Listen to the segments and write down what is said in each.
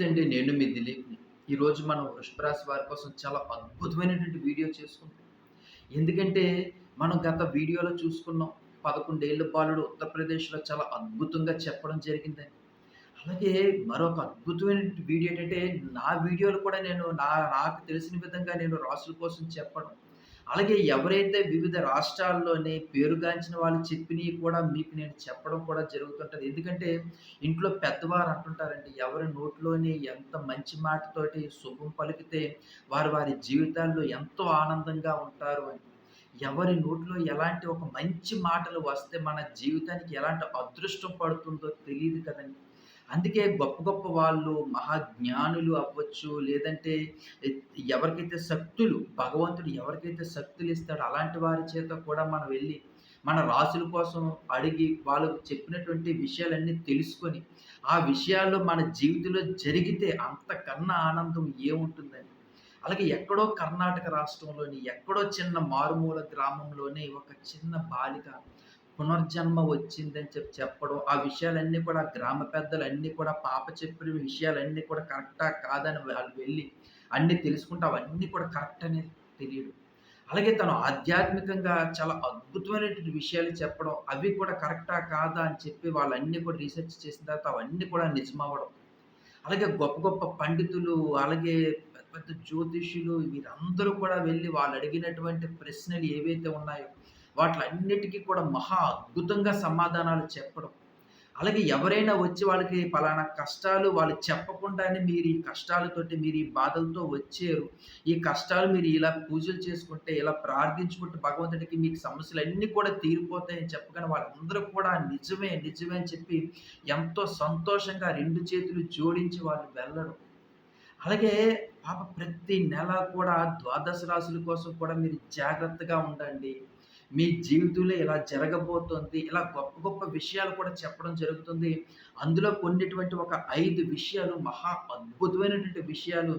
నమస్తే అండి నేను మీ దిలీప్ని ఈరోజు మనం వృషభరాశి వారి కోసం చాలా అద్భుతమైనటువంటి వీడియో చేసుకుంటాం. ఎందుకంటే మనం గత వీడియోలో చూసుకున్నాం. పదకొండేళ్ళ బాలుడు ఉత్తరప్రదేశ్లో చాలా అద్భుతంగా చెప్పడం జరిగిందని. అలాగే మరొక అద్భుతమైనటువంటి వీడియో ఏంటంటే నా వీడియోలు కూడా నేను నా నాకు తెలిసిన విధంగా నేను రాసుల కోసం చెప్పడం. అలాగే ఎవరైతే వివిధ రాష్ట్రాల్లోని పేరుగాంచిన వాళ్ళు చెప్పినవి కూడా మీకు నేను చెప్పడం కూడా జరుగుతుంటుంది ఎందుకంటే ఇంట్లో పెద్దవారు అంటుంటారండి, ఎవరి నోట్లోని ఎంత మంచి మాటతోటి శుభం పలికితే వారు వారి జీవితాల్లో ఎంతో ఆనందంగా ఉంటారు అని. ఎవరి నోట్లో ఎలాంటి ఒక మంచి మాటలు వస్తే మన జీవితానికి ఎలాంటి అదృష్టం పడుతుందో తెలియదు కదండి అందుకే గొప్ప గొప్ప వాళ్ళు మహాజ్ఞానులు అవ్వచ్చు. లేదంటే ఎవరికైతే శక్తులు భగవంతుడు ఎవరికైతే శక్తులు ఇస్తాడో అలాంటి వారి చేత కూడా మనం వెళ్ళి మన రాసుల కోసం అడిగి వాళ్ళు చెప్పినటువంటి విషయాలన్నీ తెలుసుకొని, ఆ విషయాల్లో మన జీవితంలో జరిగితే అంతకన్నా ఆనందం ఏముంటుందని అలాగే ఎక్కడో కర్ణాటక రాష్ట్రంలోని ఎక్కడో చిన్న మారుమూల గ్రామంలోని ఒక చిన్న బాలిక పునర్జన్మ వచ్చిందని చెప్పి చెప్పడం, ఆ విషయాలన్నీ కూడా గ్రామ పెద్దలు అన్నీ కూడా పాప చెప్పిన విషయాలన్నీ కూడా కరెక్టా? కాదని వాళ్ళు వెళ్ళి అన్నీ తెలుసుకుంటే అవన్నీ కూడా కరెక్ట్ అనేది తెలియడం. అలాగే తను ఆధ్యాత్మికంగా చాలా అద్భుతమైనటువంటి విషయాలు చెప్పడం, అవి కూడా కరెక్టా? కాదా? అని చెప్పి వాళ్ళన్నీ కూడా రీసెర్చ్ చేసిన తర్వాత అవన్నీ కూడా నిజమవ్వడం. అలాగే గొప్ప గొప్ప పండితులు, అలాగే పెద్ద పెద్ద జ్యోతిష్యులు వీరందరూ కూడా వెళ్ళి వాళ్ళు అడిగినటువంటి ప్రశ్నలు ఏవైతే ఉన్నాయో, వాటిలన్నిటికీ కూడా మహా అద్భుతంగా సమాధానాలు చెప్పడం. అలాగే ఎవరైనా వచ్చి వాళ్ళకి పలానా కష్టాలు వాళ్ళు చెప్పకుండానే మీరు ఈ కష్టాలతోటి, మీరు ఈ బాధలతో వచ్చారు. ఈ కష్టాలు మీరు ఇలా పూజలు చేసుకుంటే, ఇలా ప్రార్థించుకుంటే భగవంతుడికి మీకు సమస్యలు అన్నీ కూడా తీరిపోతాయని చెప్పగానే వాళ్ళందరూ కూడా నిజమే, నిజమే అని చెప్పి ఎంతో సంతోషంగా రెండు చేతులు జోడించి వాళ్ళు వెళ్ళడం. అలాగే పాప ప్రతి నెల కూడా ద్వాదశ రాశుల కోసం కూడా మీరు జాగ్రత్తగా ఉండండి. మీ జీవితంలో ఇలా జరగబోతోంది. ఇలా గొప్ప గొప్ప విషయాలు కూడా చెప్పడం జరుగుతుంది. అందులో కొన్నిటువంటి ఒక ఐదు విషయాలు మహా అద్భుతమైనటువంటి విషయాలు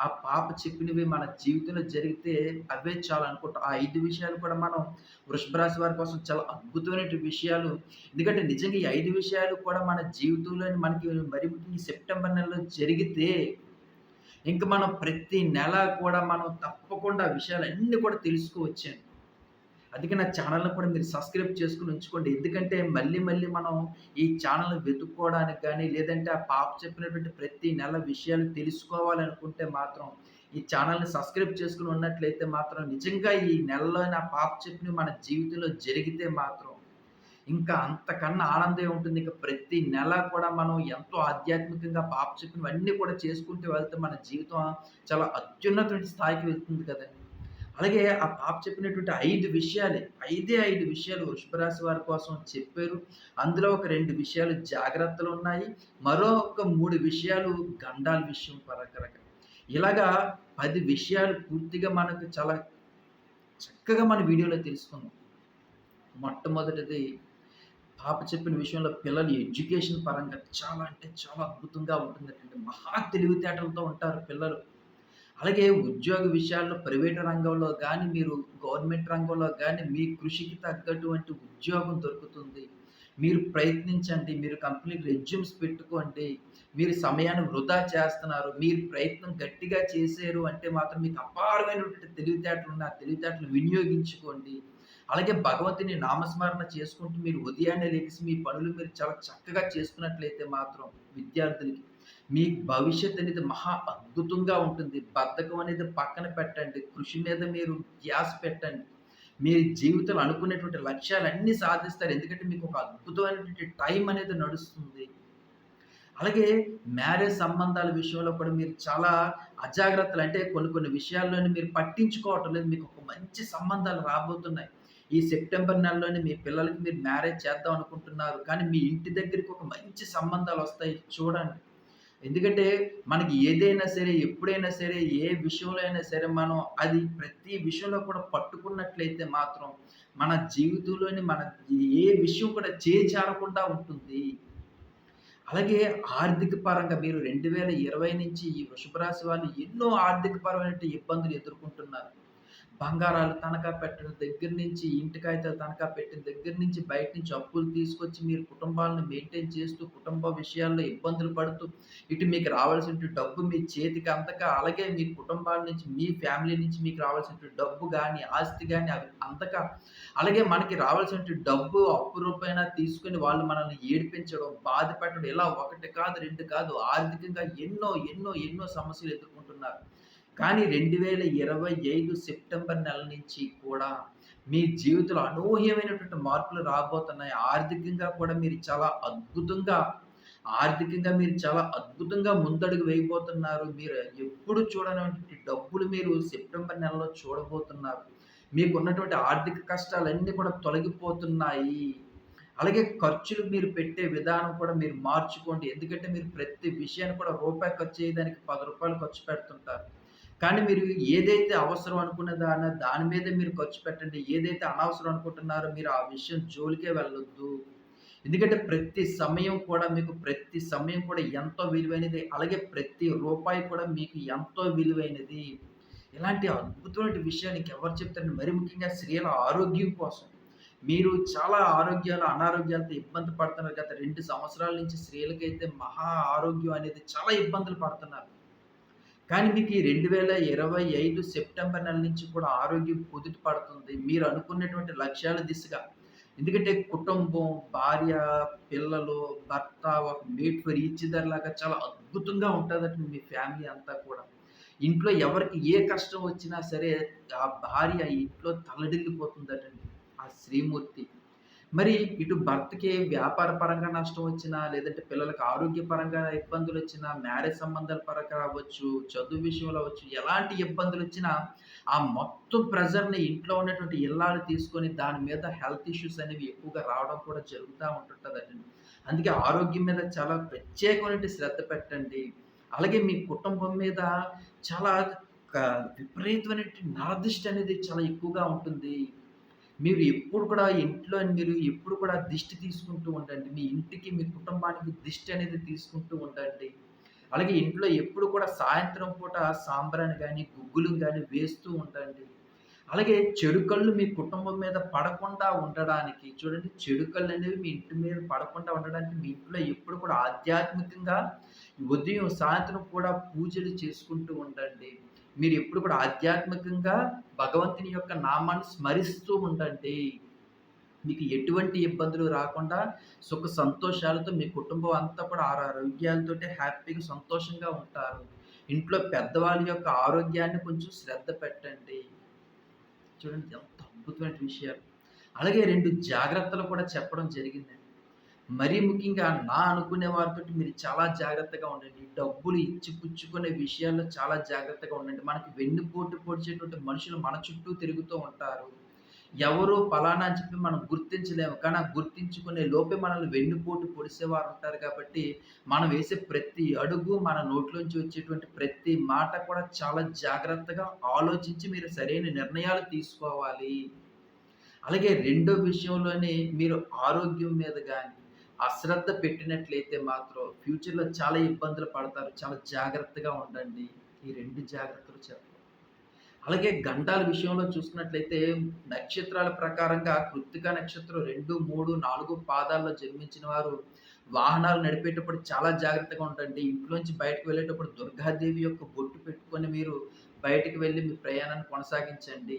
ఆ పాప చెప్పినవి మన జీవితంలో జరిగితే అవే చాలనుకుంటా. ఆ ఐదు విషయాలు కూడా మనం వృషభరాశి వారి కోసం చాలా అద్భుతమైనటువంటి విషయాలు. ఎందుకంటే నిజంగా ఈ ఐదు విషయాలు కూడా మన జీవితంలోని మనకి మరి ముఖ్యంగా సెప్టెంబర్ నెలలో జరిగితే ఇంకా మనం ప్రతి నెల కూడా మనం తప్పకుండా విషయాలన్నీ కూడా తెలుసుకోవచ్చండి. అందుకే నా ఛానల్ని కూడా మీరు సబ్స్క్రైబ్ చేసుకొని ఉంచుకోండి. ఎందుకంటే మళ్ళీ మళ్ళీ మనం ఈ ఛానల్ని వెతుక్కోవడానికి కానీ లేదంటే ఆ పాప చెప్పినటువంటి ప్రతి నెల విషయాలు తెలుసుకోవాలనుకుంటే మాత్రం ఈ ఛానల్ని సబ్స్క్రైబ్ చేసుకుని ఉన్నట్లయితే మాత్రం నిజంగా ఈ నెలలో నా పాప చెప్పిన మన జీవితంలో జరిగితే మాత్రం ఇంకా అంతకన్నా ఆనందం ఉంటుంది. ఇంకా ప్రతి నెల కూడా మనం ఎంతో ఆధ్యాత్మికంగా పాప చెప్పినవన్నీ కూడా చేసుకుంటూ వెళ్తే మన జీవితం చాలా అత్యున్నతమైన స్థాయికి వెళ్తుంది కదండి అలాగే ఆ పాప చెప్పినటువంటి ఐదు విషయాలే. ఐదే ఐదు విషయాలు వృషభరాశి వారి కోసం చెప్పారు. అందులో ఒక రెండు విషయాలు జాగ్రత్తలు ఉన్నాయి మరో ఒక మూడు విషయాలు గండాల విషయం పరకరక. ఇలాగా పది విషయాలు పూర్తిగా మనకు చాలా చక్కగా మన వీడియోలో తెలుసుకుందాం. మొట్టమొదటిది పాప చెప్పిన విషయంలో పిల్లలు ఎడ్యుకేషన్ పరంగా చాలా అంటే చాలా అద్భుతంగా ఉంటుందటండి. మహా తెలివితేటలతో ఉంటారు పిల్లలు. అలాగే ఉద్యోగ విషయాల్లో ప్రైవేట్ రంగంలో కానీ మీరు గవర్నమెంట్ రంగంలో కానీ మీ కృషికి తగ్గటువంటి ఉద్యోగం దొరుకుతుంది. మీరు ప్రయత్నించండి. మీరు కంపెనీకి రెజ్యూమ్స్ పెట్టుకోండి. మీరు సమయాన్ని వృధా చేస్తున్నారు. మీరు ప్రయత్నం గట్టిగా చేశారు అంటే మాత్రం మీకు అపారమైనటువంటి తెలివితేటలు ఆ తెలివితేటలు వినియోగించుకోండి. అలాగే భగవంతుని నామస్మరణ చేసుకుంటూ మీరు ఉదయాన్నే లేచి మీ పనులు మీరు చాలా చక్కగా చేసుకున్నట్లయితే మాత్రం విద్యార్థులకి మీ భవిష్యత్ అనేది మహా అద్భుతంగా ఉంటుంది. బద్ధకం అనేది పక్కన పెట్టండి. కృషి మీద మీరు ధ్యాస పెట్టండి. మీ జీవితంలో అనుకునేటువంటి లక్ష్యాలన్నీ సాధిస్తారు. ఎందుకంటే మీకు ఒక అద్భుతమైనటువంటి టైం అనేది నడుస్తుంది. అలాగే మ్యారేజ్ సంబంధాల విషయంలో కూడా మీరు చాలా అజాగ్రత్తలు అంటే కొన్ని కొన్ని విషయాల్లోనే మీరు పట్టించుకోవటం లేదు. మీకు ఒక మంచి సంబంధాలు రాబోతున్నాయి. ఈ సెప్టెంబర్ నెలలోనే మీ పిల్లలకి మీరు మ్యారేజ్ చేద్దాం అనుకుంటున్నారు. కానీ మీ ఇంటి దగ్గరికి ఒక మంచి సంబంధాలు వస్తాయి చూడండి. ఎందుకంటే మనకి ఏదైనా సరే, ఎప్పుడైనా సరే, ఏ విషయంలో అయినా సరే మనం అది ప్రతి విషయంలో కూడా పట్టుకున్నట్లయితే మాత్రం మన జీవితంలోని మన ఏ విషయం కూడా చేజారకుండా ఉంటుంది. అలాగే ఆర్థిక పరంగా మీరు 2020 నుంచి ఈ వృషభ రాశి వాళ్ళు ఎన్నో ఆర్థిక పరమైన ఇబ్బందులు ఎదుర్కొంటున్నారు. బంగారాలు తనఖా పెట్టడం దగ్గర నుంచి ఇంటి కాగితాలు తనఖా పెట్టిన దగ్గర నుంచి బయట నుంచి అప్పులు తీసుకొచ్చి మీరు కుటుంబాలను మెయింటైన్ చేస్తూ కుటుంబ విషయాల్లో ఇబ్బందులు పడుతూ ఇటు మీకు రావాల్సిన డబ్బు మీ చేతికి అందక అలాగే మీ కుటుంబాల నుంచి మీ ఫ్యామిలీ నుంచి మీకు రావాల్సిన డబ్బు కానీ ఆస్తి కానీ అవి అందక అలాగే మనకి రావాల్సిన డబ్బు అప్పు రూపాయన తీసుకొని వాళ్ళు మనల్ని ఏడిపించడం బాధ పెట్టడం ఇలా ఒకటి కాదు రెండు కాదు ఆర్థికంగా ఎన్నో ఎన్నో ఎన్నో సమస్యలు ఎదుర్కొంటున్నారు. కానీ రెండు వేల ఇరవై ఐదు సెప్టెంబర్ నెల నుంచి కూడా మీ జీవితంలో అనూహ్యమైనటువంటి మార్పులు రాబోతున్నాయి. ఆర్థికంగా కూడా మీరు చాలా అద్భుతంగా ఆర్థికంగా మీరు చాలా అద్భుతంగా ముందడుగు వేయబోతున్నారు. మీరు ఎప్పుడు చూడనటువంటి డబ్బులు మీరు సెప్టెంబర్ నెలలో చూడబోతున్నారు. మీకున్నటువంటి ఆర్థిక కష్టాలన్నీ కూడా తొలగిపోతున్నాయి. అలాగే ఖర్చులు మీరు పెట్టే విధానం కూడా మీరు మార్చుకోండి. ఎందుకంటే మీరు ప్రతి విషయాన్ని కూడా రూపాయి ఖర్చు చేయడానికి పది రూపాయలు ఖర్చు పెడుతుంటారు. కానీ మీరు ఏదైతే అవసరం అనుకున్న దాని దాని మీద మీరు ఖర్చు పెట్టండి ఏదైతే అనవసరం అనుకుంటున్నారో మీరు ఆ విషయం జోలికే వెళ్ళొద్దు. ఎందుకంటే ప్రతి సమయం కూడా మీకు ప్రతి సమయం కూడా ఎంతో విలువైనది అలాగే ప్రతి రూపాయి కూడా మీకు ఎంతో విలువైనది. ఇలాంటి అద్భుతమైన విషయానికి ఎవరు చెప్తారని మరి ముఖ్యంగా స్త్రీల ఆరోగ్యం కోసం. మీరు చాలా ఆరోగ్యాలు అనారోగ్యాలతో ఇబ్బంది పడుతున్నారు. గత రెండు సంవత్సరాల నుంచి స్త్రీలకైతే మహా ఆరోగ్యం అనేది చాలా ఇబ్బందులు పడుతున్నారు. కానీ మీకు ఈ రెండు వేల ఇరవై ఐదు సెప్టెంబర్ నెల నుంచి కూడా ఆరోగ్యం కుదుట పడుతుంది. మీరు అనుకున్నటువంటి లక్ష్యాల దిశగా. ఎందుకంటే కుటుంబం భార్య పిల్లలు భర్త ఒక మేట్ ఫర్ ఈచిదర్ లాగా చాలా అద్భుతంగా ఉంటుందట మీ ఫ్యామిలీ అంతా కూడా. ఇంట్లో ఎవరికి ఏ కష్టం వచ్చినా సరే ఆ భార్య ఇంట్లో తలడిల్లిపోతుందటండి ఆ శ్రీమూర్తి. మరి ఇటు భర్తకి వ్యాపార పరంగా నష్టం వచ్చినా లేదంటే పిల్లలకు ఆరోగ్యపరంగా ఇబ్బందులు వచ్చినా మ్యారేజ్ సంబంధాల పరంగా అవ్వచ్చు చదువు విషయంలో అవ్వచ్చు ఎలాంటి ఇబ్బందులు వచ్చినా ఆ మొత్తం ప్రెజర్ని ఇంట్లో ఉన్నటువంటి ఇల్లాలు తీసుకొని దాని మీద హెల్త్ ఇష్యూస్ అనేవి ఎక్కువగా రావడం కూడా జరుగుతూ ఉంటుంటుందండి. అందుకే ఆరోగ్యం మీద చాలా ప్రత్యేకమైన శ్రద్ధ పెట్టండి. అలాగే మీ కుటుంబం మీద చాలా విపరీతమైన నరదిష్టి అనేది చాలా ఎక్కువగా ఉంటుంది. మీరు ఎప్పుడు కూడా ఇంట్లో మీరు ఎప్పుడు కూడా దిష్టి తీసుకుంటూ ఉండండి. మీ ఇంటికి మీ కుటుంబానికి దిష్టి అనేది తీసుకుంటూ ఉండండి. అలాగే ఇంట్లో ఎప్పుడు కూడా సాయంత్రం పూట సాంబ్రాన్ని కానీ గుగ్గులు కానీ వేస్తూ ఉండండి. అలాగే చెడు కళ్ళు మీ కుటుంబం మీద పడకుండా ఉండడానికి చూడండి చెడు కళ్ళు అనేవి మీ ఇంటి మీద పడకుండా ఉండడానికి మీ ఇంట్లో ఎప్పుడు కూడా ఆధ్యాత్మికంగా ఉదయం సాయంత్రం కూడా పూజలు చేసుకుంటూ ఉండండి. మీరు ఎప్పుడు కూడా ఆధ్యాత్మికంగా భగవంతుని యొక్క నామాన్ని స్మరిస్తూ ఉండండి. మీకు ఎటువంటి ఇబ్బందులు రాకుండా సుఖ సంతోషాలతో మీ కుటుంబం అంతా కూడా ఆరోగ్యాలతో హ్యాపీగా సంతోషంగా ఉంటారు. ఇంట్లో పెద్దవాళ్ళ యొక్క ఆరోగ్యాన్ని కొంచెం శ్రద్ధ పెట్టండి. చూడండి ఎంత అద్భుతమైన విషయాలు. అలాగే రెండు జాగ్రత్తలు కూడా చెప్పడం జరిగింది మరీ ముఖ్యంగా నా అనుకునే వారితో మీరు చాలా జాగ్రత్తగా ఉండండి. డబ్బులు ఇచ్చి పుచ్చుకునే విషయాల్లో చాలా జాగ్రత్తగా ఉండండి. మనకి వెన్నుపోటు పొడిచేటువంటి మనుషులు మన చుట్టూ తిరుగుతూ ఉంటారు. ఎవరు ఫలానా అని చెప్పి మనం గుర్తించలేము. కానీ ఆ గుర్తించుకునే లోపే మనల్ని వెన్నుపోటు పొడిసేవారు ఉంటారు కాబట్టి మనం వేసే ప్రతి అడుగు మన నోట్లోంచి వచ్చేటువంటి ప్రతి మాట కూడా చాలా జాగ్రత్తగా ఆలోచించి మీరు సరైన నిర్ణయాలు తీసుకోవాలి. అలాగే రెండో విషయంలోనే మీరు ఆరోగ్యం మీద కానీ అశ్రద్ధ పెట్టినట్లయితే మాత్రం ఫ్యూచర్లో చాలా ఇబ్బందులు పడతారు. చాలా జాగ్రత్తగా ఉండండి. ఈ రెండు జాగ్రత్తలు చెప్పండి అలాగే గండాల విషయంలో చూసుకున్నట్లయితే నక్షత్రాల ప్రకారంగా కృత్తిక నక్షత్రం రెండు మూడు నాలుగు పాదాల్లో జన్మించిన వారు వాహనాలు నడిపేటప్పుడు చాలా జాగ్రత్తగా ఉండండి. ఇంట్లోంచి బయటకు వెళ్ళేటప్పుడు దుర్గాదేవి యొక్క బొట్టు పెట్టుకొని మీరు బయటికి వెళ్ళి మీ ప్రయాణాన్ని కొనసాగించండి.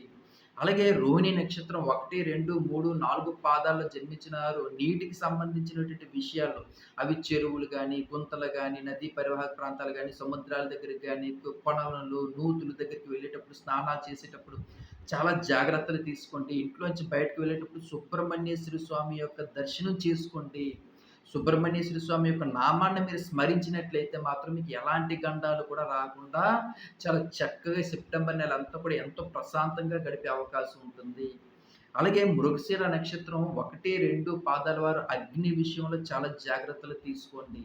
అలాగే రోహిణి నక్షత్రం ఒకటి రెండు మూడు నాలుగు పాదాల్లో జన్మించినారు. నీటికి సంబంధించినటువంటి విషయాలు అవి చెరువులు కానీ గుంతలు కానీ నదీ పరివాహక ప్రాంతాలు కానీ సముద్రాల దగ్గరికి కానీ కొనలు నూతుల దగ్గరికి వెళ్ళేటప్పుడు స్నానాలు చేసేటప్పుడు చాలా జాగ్రత్తలు తీసుకోండి. ఇంట్లోంచి బయటకు వెళ్ళేటప్పుడు సుబ్రహ్మణ్యేశ్వర స్వామి యొక్క దర్శనం చేసుకోండి. సుబ్రహ్మణ్యేశ్వర స్వామి యొక్క నామాన్ని మీరు స్మరించినట్లయితే మాత్రం మీకు ఎలాంటి గండాలు కూడా రాకుండా చాలా చక్కగా సెప్టెంబర్ నెల అంతా కూడా ఎంతో ప్రశాంతంగా గడిపే అవకాశం ఉంటుంది. అలాగే మృగశిర నక్షత్రం ఒకటి రెండు పాదాల వారు అగ్ని విషయంలో చాలా జాగ్రత్తలు తీసుకోండి.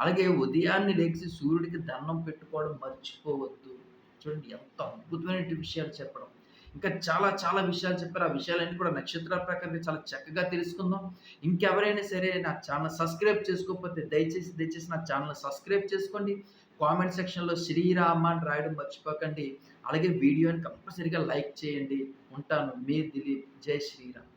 అలాగే ఉదయాన్నే లేచి సూర్యుడికి దండం పెట్టుకోవడం మర్చిపోవద్దు. చూడండి ఎంత అద్భుతమైన విషయాలు చెప్పడం. ఇంకా చాలా చాలా విషయాలు చెప్పారు ఆ విషయాలన్నీ కూడా నక్షత్ర ప్రకారం చాలా చక్కగా తెలుసుకుందాం ఇంకెవరైనా సరే నా ఛానల్ సబ్స్క్రైబ్ చేసుకోకపోతే దయచేసి దయచేసి నా ఛానల్ సబ్స్క్రైబ్ చేసుకోండి కామెంట్ సెక్షన్‌లో శ్రీరామ అని రాయడం మర్చిపోకండి. అలాగే వీడియోని కంపల్సరీగా లైక్ చేయండి. ఉంటాను. మీ దిలీప్. జై శ్రీరామ్.